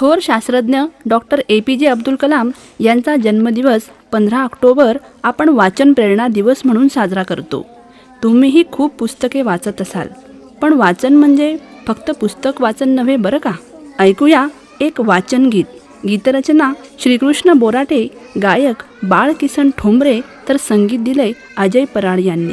थोर शास्त्रज्ञ doctor A P जे अब्दुल कलाम यांचा जन्मदिवस पंधरा ऑक्टोबर आपण वाचन प्रेरणा दिवस म्हणून साजरा करतो. तुम्हीही खूप पुस्तके वाचत असाल. पण वाचन म्हणजे फक्त पुस्तक वाचन नव्हे बरं का? ऐकूया एक वाचन गीत. गीतरचना श्रीकृष्ण बोराटे गायक बाळकिसन ठोंबरे तर संगीत दिले अजय पराड यांनी.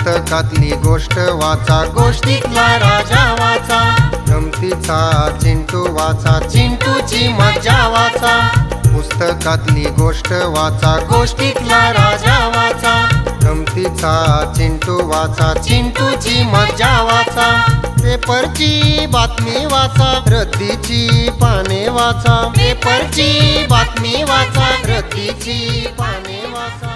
पुस्तकातली गोष्ट वाचा. गोष्टीतला राजा वाचा. गमतीचा चिंटू वाचा. चिंटूची मजा वाचा. पुस्तकातली गोष्ट वाचा. गोष्टीतला राजा वाचा. गमतीचा चिंटू वाचा. चिंटूची मजा वाचा. पेपरची बातमी वाचा. रद्दीची पाने वाचा. पेपरची बातमी वाचा. रद्दीची पाने वाचा.